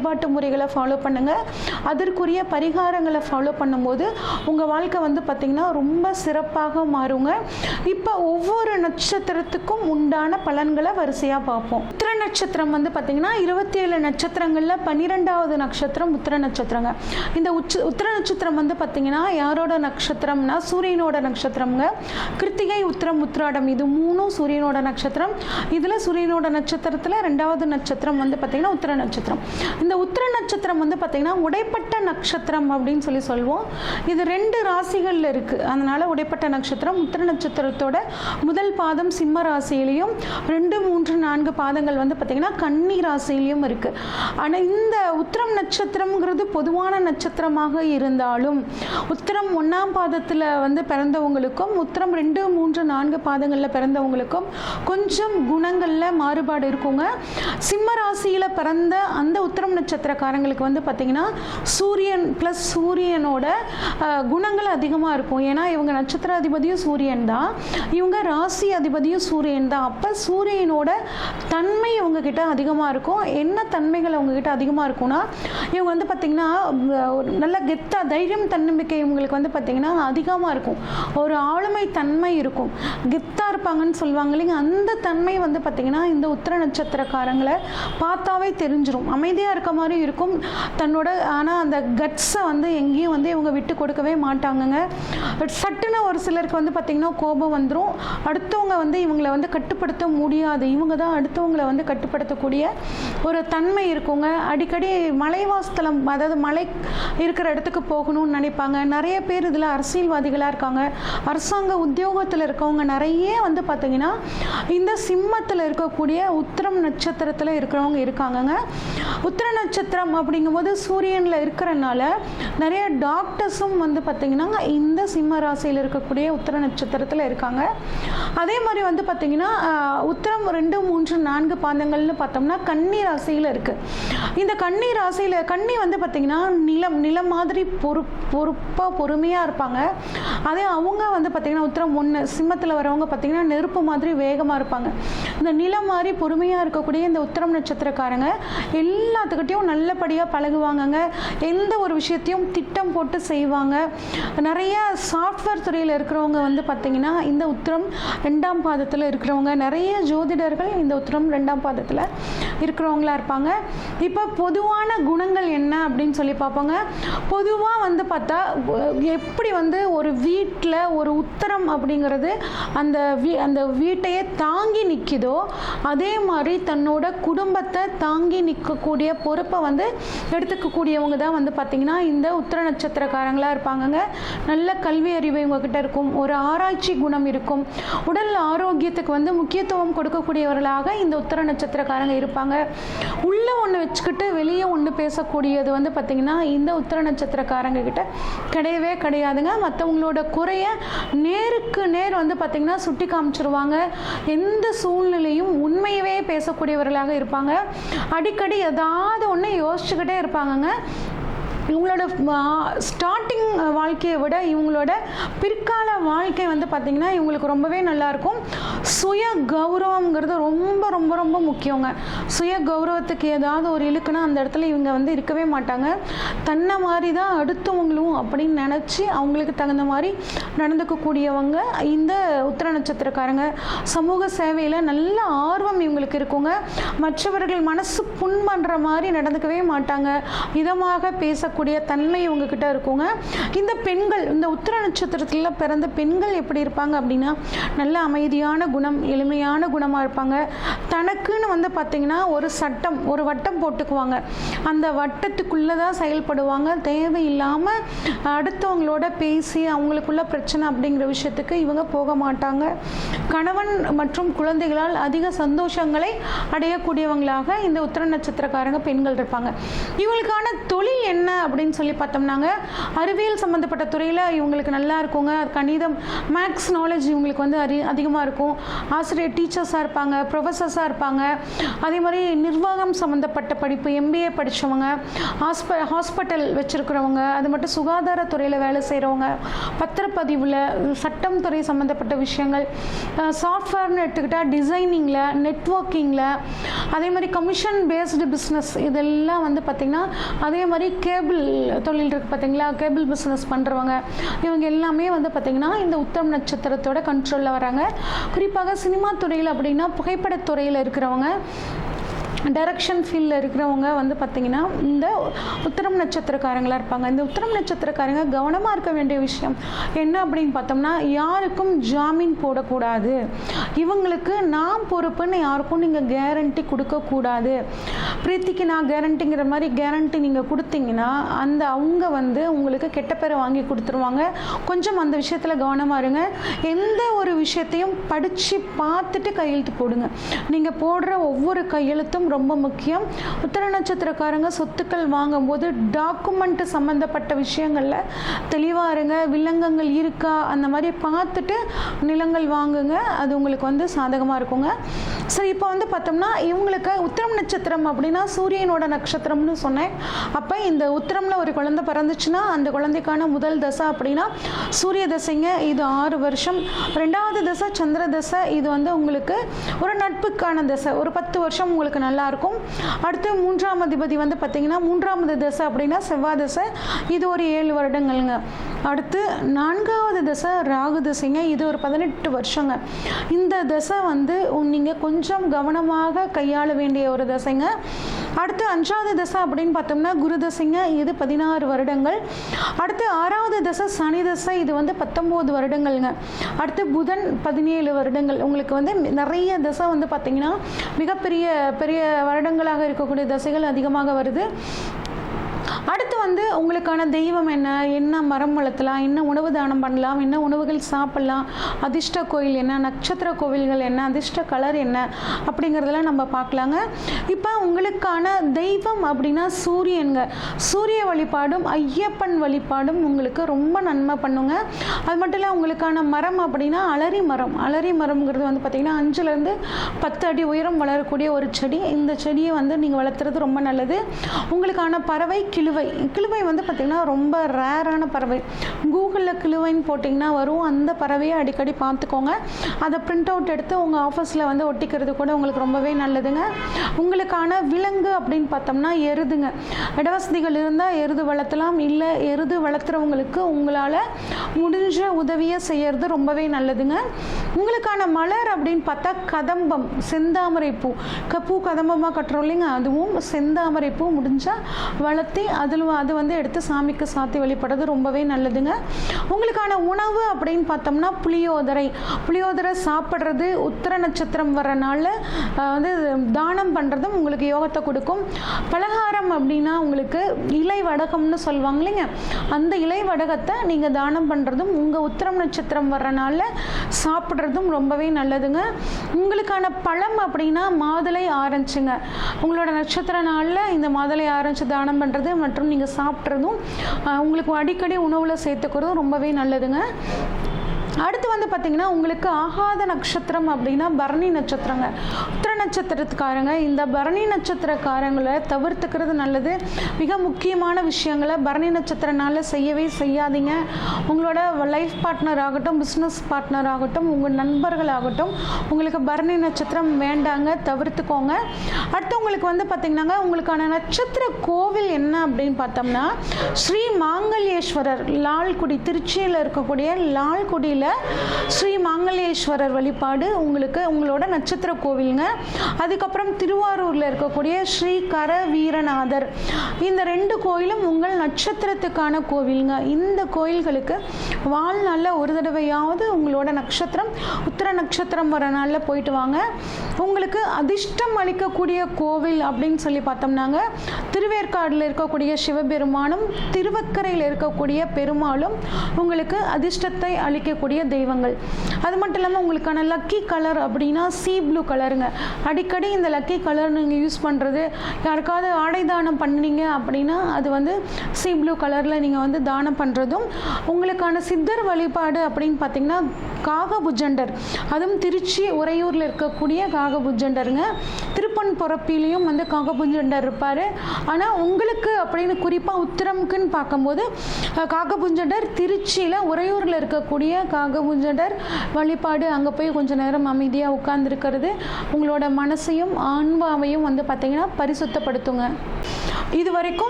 வழிபாட்டு முறைகளை ஃபாலோ பண்ணுங்கள் அதற்குரிய பரிகாரங்களை ஃபாலோ பண்ணும்போது உங்கள் வாழ்க்கை வந்து பார்த்திங்கன்னா ரொம்ப சிறப்பாக மாறுங்க. இப்போ ஒவ்வொரு நட்சத்திரத்துக்கும் உண்டான பலன்களை வரிசையாக பார்ப்போம். உத்திர நட்சத்திரம் வந்து பார்த்திங்கன்னா இருபத்தி ஏழு நட்சத்திரங்களில் பன்னிரெண்டாவது நட்சத்திரம் உத்திர நட்சத்திரங்க. இந்த உச்ச உத்திர நட்சத்திரம் வந்து பார்த்திங்கன்னா யாரோட நட்சத்திரம்னா சூரியனோட நட்சத்திரம்ங்க. கிருத்திகை உத்திரம் உத்திராடம் இது மூணும் சூரியனோட நட்சத்திரம். இதில் சூரியனோட நட்சத்திரத்தில் ரெண்டாவது நட்சத்திரம் வந்து பார்த்திங்கன்னா உத்திர நட்சத்திரம். இந்த இந்த உத்திர நட்சத்திரம் வந்து பார்த்திங்கன்னா உடைப்பட்ட நட்சத்திரம் அப்படின்னு சொல்லி சொல்லுவோம் இது ரெண்டு ராசிகளில் இருக்குது அதனால் உடைப்பட்ட நட்சத்திரம் உத்திர நட்சத்திரத்தோட முதல் பாதம் சிம்ம ராசியிலையும் ரெண்டு மூன்று நான்கு பாதங்கள் வந்து பார்த்திங்கன்னா கன்னி ராசியிலையும் இருக்குது ஆனால் இந்த உத்திரம் நட்சத்திரம்ங்கிறது பொதுவான நட்சத்திரமாக இருந்தாலும் உத்திரம் ஒன்றாம் பாதத்தில் வந்து பிறந்தவங்களுக்கும் உத்திரம் ரெண்டு மூன்று நான்கு பாதங்களில் பிறந்தவங்களுக்கும் கொஞ்சம் குணங்களில் மாறுபாடு இருக்குங்க. சிம்ம ராசியில் பிறந்த அந்த உத்திரம் நட்சத்திரக்காரங்களுக்கு வந்து பார்த்திங்கன்னா சூரியன் ப்ளஸ் சூரியனோட குணங்கள் அதிகமாக இருக்கும். ஏன்னா இவங்க நட்சத்திர அதிபதியும் சூரியன் தான். இவங்க ராசி அதிபதியும் சூரியன் தான். அப்போ சூரியனோட தன்மை இவங்கக்கிட்ட அதிகமாக இருக்கும். என்ன தன்மைகள் அவங்கக்கிட்ட அதிகமாக இருக்கும்னா இவங்க வந்து பார்த்திங்கன்னா ஒரு நல்ல கெத்தாக தைரியம் தன்னம்பிக்கை இவங்களுக்கு வந்து பார்த்திங்கன்னா அதிகமாக இருக்கும். ஒரு ஆளுமை தன்மை இருக்கும். கெத்தாக இருப்பாங்கன்னு சொல்லுவாங்க இல்லைங்க. அந்த தன்மை வந்து பார்த்திங்கன்னா இந்த உத்திர நட்சத்திரக்காரங்களை பார்த்தாவே தெரிஞ்சிடும் அமைதியாக இருக்க மாதிரி இருக்கும். தன்னோட ஆனால் அந்த கட்ஸை வந்து எங்கேயும் வந்து இவங்க விட்டு கொடுக்கவே மாட்டாங்கங்க. சட்டுன்னு ஒரு சிலருக்கு வந்து பார்த்திங்கன்னா கோபம் வந்துடும் அடுத்தவங்க வந்து இவங்களை வந்து கட்டுப்படுத்த முடியாது. இவங்க தான் அடுத்தவங்களை வந்து கட்டுப்படுத்தக்கூடிய ஒரு தன்மை இருக்குங்க. அடிக்கடி மலைவாசத்தலம் அதாவது மலை இருக்கிற இடத்துக்கு போகணும்னு நினைப்பாங்க. நிறைய பேர் பேர் இதில் அரசியல்வாதிகளாக இருக்காங்க. அரசாங்க உத்தியோகத்தில் இருக்கவங்க நிறைய வந்து பார்த்திங்கன்னா இந்த சிம்மத்தில் இருக்கக்கூடிய உத்திரம் நட்சத்திரத்தில் இருக்கிறவங்க இருக்காங்கங்க. உத்திர நட்சத்திரம் அப்படிங்கும்போது சூரியனில் இருக்கிறனால நிறைய டாக்டர்ஸும் வந்து பார்த்திங்கன்னா இந்த சிம்ம ராசியில் இருக்கக்கூடிய உத்திர நட்சத்திரத்தில் இருக்காங்க. அதே மாதிரி வந்து பார்த்திங்கன்னா உத்தரம் ரெண்டு மூன்று நான்கு பாதங்கள்னு பார்த்தோம்னா கன்னி ராசியில் இருக்குது இந்த கன்னி ராசியில் கன்னி வந்து பார்த்திங்கன்னா நிலம் நிலம் மாதிரி பொறு பொறுப்பாக பொறுமையாக இருப்பாங்க. அதே அவங்க வந்து பார்த்திங்கன்னா உத்தரம் ஒன்று சிம்மத்தில் வரவங்க பார்த்திங்கன்னா நெருப்பு மாதிரி வேகமாக இருப்பாங்க. இந்த நிலம் மாதிரி பொறுமையாக இருக்கக்கூடிய இந்த உத்திரம் நட்சத்திரக்காரங்க எல்லாத்துக்கும் எல்லாத்துக்கிட்டையும் நல்லபடியாக பழகுவாங்கங்க. எந்த ஒரு விஷயத்தையும் திட்டம் போட்டு செய்வாங்க. நிறைய சாஃப்ட்வேர் துறையில் இருக்கிறவங்க வந்து பார்த்திங்கன்னா இந்த உத்திரம் ரெண்டாம் பாதத்தில் இருக்கிறவங்க. நிறைய ஜோதிடர்கள் இந்த உத்திரம் ரெண்டாம் பாதத்தில் இருக்கிறவங்களா இருப்பாங்க. இப்போ பொதுவான குணங்கள் என்ன அப்படின்னு சொல்லி பார்ப்பாங்க. பொதுவாக வந்து பார்த்தா எப்படி வந்து ஒரு வீட்டில் ஒரு உத்தரம் அப்படிங்கிறது அந்த வீ அந்த வீட்டையே தாங்கி நிற்கிதோ அதே மாதிரி தன்னோட குடும்பத்தை தாங்கி நிற்கக்கூடிய பொறுப்பை வந்து எடுத்துக்கக்கூடியவங்க தான் வந்து பார்த்திங்கன்னா இந்த உத்தர நட்சத்திரக்காரங்களாக இருப்பாங்கங்க. நல்ல கல்வி அறிவு இவங்கக்கிட்ட இருக்கும். ஒரு ஆராய்ச்சி குணம் இருக்கும். உடல் ஆரோக்கியத்துக்கு வந்து முக்கியத்துவம் கொடுக்கக்கூடியவர்களாக இந்த உத்தர நட்சத்திரக்காரங்க இருப்பாங்க. உள்ள ஒன்று வச்சுக்கிட்டு வெளியே ஒன்று பேசக்கூடியது வந்து பார்த்திங்கன்னா இந்த உத்திர நட்சத்திரக்காரங்க கிட்ட கிடையவே கிடையாதுங்க. மற்றவங்களோட குறைய நேருக்கு நேர் வந்து பார்த்திங்கன்னா சுட்டி காமிச்சிருவாங்க. எந்த சூழ்நிலையும் உண்மையவே பேசக்கூடியவர்களாக இருப்பாங்க. அடிக்கடி ஏதாவது ஒன்று யோசிச்சுக்கிட்டே இருப்பாங்கங்க. இவங்களோட ஸ்டார்டிங் வாழ்க்கையை விட இவங்களோட பிற்கால வாழ்க்கை வந்து பார்த்திங்கன்னா இவங்களுக்கு ரொம்பவே நல்லாயிருக்கும் சுய கௌரவங்கிறது ரொம்ப ரொம்ப ரொம்ப முக்கியங்க. சுய கௌரவத்துக்கு ஏதாவது ஒரு இழுக்குன்னா அந்த இடத்துல இவங்க வந்து இருக்கவே மாட்டாங்க. தன்னை மாதிரி தான் அடுத்தவங்களும் அப்படின்னு நினச்சி அவங்களுக்கு தகுந்த மாதிரி நடந்துக்கக்கூடியவங்க. இந்த நட்சத்திரக்காரங்க சமூக சேவையில் நல்ல ஆர்வம் இவங்களுக்கு இருக்குங்க. மற்றவர்கள் மனசு புண் பண்ணுற மாதிரி நடந்துக்கவே மாட்டாங்க. இதமாக பேசக்கூடிய தன்மை இவங்கக்கிட்ட இருக்குங்க. இந்த பெண்கள் இந்த உத்திர நட்சத்திரத்தில் பிறந்த பெண்கள் எப்படி இருப்பாங்க அப்படின்னா நல்ல அமைதியான குணம் எளிமையான குணமாக இருப்பாங்க. தனக்குன்னு வந்து பார்த்திங்கன்னா ஒரு சட்டம் ஒரு வட்டம் போட்டுக்குவாங்க. அந்த வட்டத்துக்குள்ளே தான் செயல்படுவாங்க. தேவையில்லாமல் அடுத்தவங்களோட பேசி அவங்களுக்குள்ள பிரச்சனை அப்படிங்கிற விஷயத்துக்கு இவங்க போக மாட்டாங்க. கணவன் மற்றும் குழந்தைகளால் அதிக சந்தோஷங்களை அடையக்கூடியவங்களாக இந்த உத்திர நட்சத்திரக்காரங்க பெண்கள் இருப்பாங்க. இவங்களுக்கான தொழில் என்ன அப்படின்னு சொல்லி பார்த்தோம்னாங்க. அறிவியல் சம்மந்தப்பட்ட துறையில் இவங்களுக்கு நல்லா இருக்குங்க. கணிதம் மேக்ஸ் நாலேஜ் இவங்களுக்கு வந்து அறி அதிகமாக இருக்கும். ஆசிரியர் டீச்சர்ஸாக இருப்பாங்க ப்ரொஃபஸர்ஸாக இருப்பாங்க. அதே மாதிரி நிர்வாகம் சம்மந்தப்பட்ட படிப்பு எம்பிஏ படித்தவங்க ஹாஸ்ப ஹாஸ்பிட்டல் வச்சுருக்கிறவங்க அது மட்டும் சுகாதாரத்துறையில் வேலை செய்கிறவங்க பத்திரப்பதிவில் சட்டம் துறை சம்மந்தப்பட்ட விஷயங்கள் சாஃப்ட்வேர்னு எடுத்துக்கிட்டால் டிசைனிங்கில் நெட்வொர்க்கிங்கில் அதே மாதிரி கமிஷன் பேஸ்டு பிஸ்னஸ் இதெல்லாம் வந்து பார்த்திங்கன்னா அதே மாதிரி கேபிள் தொழில் இருக்குது பார்த்தீங்களா கேபிள் பிஸ்னஸ் பண்ணுறவங்க இவங்க எல்லாமே வந்து பார்த்திங்கன்னா இந்த உத்தம் நட்சத்திரத்தோட கண்ட்ரோலில் வராங்க. குறிப்பாக சினிமா துறையில் அப்படின்னா புகைப்படத்துறையில் இருக்கிறவங்க டைரக்ஷன் ஃபீல்டில் இருக்கிறவங்க வந்து பார்த்திங்கன்னா இந்த உத்திரம் நட்சத்திரக்காரங்களாக இருப்பாங்க. இந்த உத்திரம் நட்சத்திரக்காரங்க கவனமாக இருக்க வேண்டிய விஷயம் என்ன அப்படின்னு பார்த்தோம்னா யாருக்கும் ஜாமீன் போடக்கூடாது. இவங்களுக்கு நான் பொறுப்புன்னு யாருக்கும் நீங்கள் கேரண்டி கொடுக்கக்கூடாது. பிரீத்திக்கு நான் கேரண்டிங்கிற மாதிரி கேரண்டி நீங்கள் கொடுத்தீங்கன்னா அந்த அவங்க வந்து உங்களுக்கு கெட்ட பேரை வாங்கி கொடுத்துருவாங்க. கொஞ்சம் அந்த விஷயத்தில் கவனமாக இருங்க. எந்த ஒரு விஷயத்தையும் படித்து பார்த்துட்டு கையெழுத்து போடுங்க. நீங்கள் போடுற ஒவ்வொரு கையெழுத்தும் ரொம்ப முக்கியம். உத்தர நட்சத்திரக்காரங்க சொத்துக்கள் வாங்கும்போது டாக்குமெண்ட் சம்மந்தப்பட்ட விஷயங்களில் தெளிவாக இருங்க வில்லங்கங்கள் இருக்கா அந்த மாதிரி பார்த்துட்டு நிலங்கள் வாங்குங்க. அது உங்களுக்கு வந்து சாதகமாக இருக்குங்க. சரி இப்போ வந்து பார்த்தோம்னா இவங்களுக்கு உத்திரம் நட்சத்திரம் அப்படின்னா சூரியனோட நட்சத்திரம்னு சொன்னேன். அப்போ இந்த உத்திரமில் ஒரு குழந்தை பிறந்துச்சுன்னா அந்த குழந்தைக்கான முதல் தசை அப்படின்னா சூரிய தசைங்க. இது ஆறு வருஷம். ரெண்டாவது தசை சந்திர தசை. இது வந்து உங்களுக்கு ஒரு நட்புக்கான தசை. ஒரு பத்து வருஷம் உங்களுக்கு நல்லா இருக்கும். அடுத்து மூன்றாம் அதிபதி வந்து பார்த்தீங்கன்னா மூன்றாவது தசை அப்படின்னா செவ்வாய் தசை. இது ஒரு ஏழு வருடங்கள்ங்க. அடுத்து நான்காவது தசை ராகு தசைங்க. இது ஒரு பதினெட்டு வருஷங்க. இந்த தசை வந்து நீங்கள் கொஞ்சம் கவனமாக கையாள வேண்டிய ஒரு தசைங்க. அடுத்து அஞ்சாவது தசை அப்படின்னு பார்த்தோம்னா குரு தசைங்க இது பதினாறு வருடங்கள். அடுத்து ஆறாவது தசை சனி தசை இது வந்து பத்தொம்போது வருடங்கள்ங்க. அடுத்து புதன் பதினேழு வருடங்கள். உங்களுக்கு வந்து நிறைய தசை வந்து பார்த்தீங்கன்னா மிகப்பெரிய பெரிய வருடங்களாக இருக்கக்கூடிய தசைகள் அதிகமாக வருது. வந்து உங்களுக்கான தெய்வம் என்ன? என்ன மரம் வளர்த்தலாம்? என்ன உணவு தானம் பண்ணலாம்? என்ன உணவுகள் சாப்பிடலாம்? அதிர்ஷ்ட கோயில் என்ன? நட்சத்திர கோவில்கள் என்ன? அதிர்ஷ்ட கலர் என்ன? அப்படிங்கிறதெல்லாம் நம்ம பார்க்கலாங்க. இப்போ உங்களுக்கான தெய்வம் அப்படின்னா சூரியனுங்க. சூரிய வழிபாடும் ஐயப்பன் வழிபாடும் உங்களுக்கு ரொம்ப நன்மை பண்ணுங்க. அது மட்டும் இல்லை உங்களுக்கான மரம் அப்படின்னா அலரி மரம். அலரி மரம்ங்கிறது வந்து பார்த்திங்கன்னா அஞ்சுலேருந்து பத்து அடி உயரம் வளரக்கூடிய ஒரு செடி. இந்த செடியை வந்து நீங்கள் வளர்த்துறது ரொம்ப நல்லது. உங்களுக்கான பறவை கிழுவை கிழுவை வந்து பார்த்திங்கன்னா ரொம்ப ரேரான பறவை. கூகுளில் கிழுவைன்னு போட்டிங்கன்னா வரும். அந்த பறவையை அடிக்கடி பார்த்துக்கோங்க. அதை பிரிண்ட் அவுட் எடுத்து உங்கள் ஆஃபீஸில் வந்து ஒட்டிக்கிறது கூட உங்களுக்கு ரொம்பவே நல்லதுங்க. உங்களுக்கான விலங்கு அப்படின்னு பார்த்தோம்னா எருதுங்க. இடவசதிகள் இருந்தால் எருது வளர்த்தலாம். இல்லை எருது வளர்த்துறவங்களுக்கு உங்களால் முடிஞ்ச உதவியை செய்யறது ரொம்பவே நல்லதுங்க. உங்களுக்கான மலர் அப்படின்னு பார்த்தா கதம்பம் செந்தாமரை பூ க- பூ கதம்பமாக கட்டுறோம் இல்லைங்க. அதுவும் செந்தாமரை பூ முடிஞ்சால் வளர்த்தி அதில் அது வந்து எடுத்து சாமிக்கு சாத்தி வழிபடுறது ரொம்பவே நல்லதுங்க. உங்களுக்கான உணவு அப்படின்னு பார்த்தோம்னா புளியோதரை. புளியோதரை சாப்பிட்றது உத்தர நட்சத்திரம் வர்றனால வந்து தானம் பண்ணுறதும் உங்களுக்கு யோகத்தை கொடுக்கும். பலகாரம் அப்படின்னா உங்களுக்கு இலை வடகம்னு சொல்லுவாங்க இல்லைங்க. அந்த இலை வடகத்தை நீங்கள் தானம் பண்ணுறதும் உங்கள் உத்தரம் நட்சத்திரம் வர்றனால சாப்பிட்றதும் ரொம்பவே நல்லதுங்க. உங்களுக்கான பழம் அப்படின்னா மாதுளை ஆரஞ்சுங்க. உங்களோட நட்சத்திர நாளில் இந்த மாதுளை ஆரஞ்சு தானம் பண்ணுறது மற்றும் நீங்கள் சாப்பிட்றதும் உங்களுக்கு அடிக்கடி உணவில் சேர்த்துக்கிறதும் ரொம்பவே நல்லதுங்க. அடுத்து வந்து பார்த்தீங்கன்னா உங்களுக்கு ஆகாத நட்சத்திரம் அப்படின்னா பரணி நட்சத்திரங்க. உத்திர நட்சத்திரத்துக்காரங்க. இந்த பரணி நட்சத்திரக்காரங்களை தவிர்த்துக்கிறது நல்லது. மிக முக்கியமான விஷயங்களை பரணி நட்சத்திரனால செய்யவே செய்யாதீங்க. உங்களோட லைஃப் பார்ட்னர் ஆகட்டும் பிஸ்னஸ் பார்ட்னர் ஆகட்டும் உங்கள் நண்பர்கள் ஆகட்டும் உங்களுக்கு பரணி நட்சத்திரம் வேண்டாங்க தவிர்த்துக்கோங்க. அடுத்து உங்களுக்கு வந்து பார்த்தீங்கன்னாங்க உங்களுக்கான நட்சத்திர கோவில் என்ன அப்படின்னு பார்த்தோம்னா ஸ்ரீ மாங்கல்யேஸ்வரர் லால்குடி திருச்சியில் இருக்கக்கூடிய லால்குடியில் ஸ்ரீ மாங்கல்யேஸ்வரர் வழிபாடு உங்களுக்கு உங்களோட நட்சத்திர கோவிலுங்க. அதுக்கப்புறம் திருவாரூரில் இருக்கக்கூடிய ஸ்ரீ கர வீரநாதர் இந்த ரெண்டு கோயிலும் உங்கள் நட்சத்திரத்துக்கான கோவிலுங்க. இந்த கோயில்களுக்கு வாழ்நாளில் ஒரு தடவையாவது உங்களோட நட்சத்திரம் உத்திர நட்சத்திரம் வர நாளில் போயிட்டு வாங்க. உங்களுக்கு அதிர்ஷ்டம் அளிக்கக்கூடிய கோவில் அப்படின்னு சொல்லி பார்த்தோம்னாங்க. திருவேற்காடில் இருக்கக்கூடிய சிவபெருமானும் திருவக்கரையில் இருக்கக்கூடிய பெருமாளும் உங்களுக்கு அதிர்ஷ்டத்தை அளிக்கக்கூடிய தெய்வங்கள். அது மட்டும் இல்லாமல் உங்களுக்கான லக்கி கலர் அப்படின்னா சீ ப்ளூ கலருங்க அடிக்கடி இந்த லக்கி கலர் நீங்கள் யூஸ் பண்ணுறது யாருக்காவது ஆடை தானம் பண்ணீங்க அப்படின்னா அது வந்து சீ ப்ளூ கலரில் நீங்கள் வந்து தானம் பண்ணுறதும் உங்களுக்கான சித்தர் வழிபாடு அப்படின்னு பார்த்தீங்கன்னா காகபுஜண்டர். அதுவும் திருச்சி உறையூரில் இருக்கக்கூடிய காகபுஜண்டருங்க திருப்பன் பொறப்பிலையும் வந்து காகபுஞ்சண்டர் இருப்பார். ஆனால் உங்களுக்கு அப்படின்னு குறிப்பாக உத்திரமுக்குன்னு பார்க்கும்போது காகபுஞ்சண்டர் திருச்சியில் உறையூரில் இருக்கக்கூடிய காகபுஞ்சண்டர் வழிபாடு அங்கே போய் கொஞ்சம் நேரம் அமைதியாக உட்கார்ந்துருக்கிறது. உங்களோட மனசையும் ஆன்மாவையும் வந்து பார்த்தீங்கன்னா பரிசுத்தப்படுத்துங்க. இது வரைக்கும்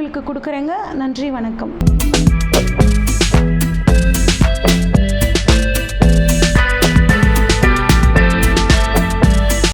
உங்களுக்கு கொடுக்குறேங்க. நன்றி வணக்கம்.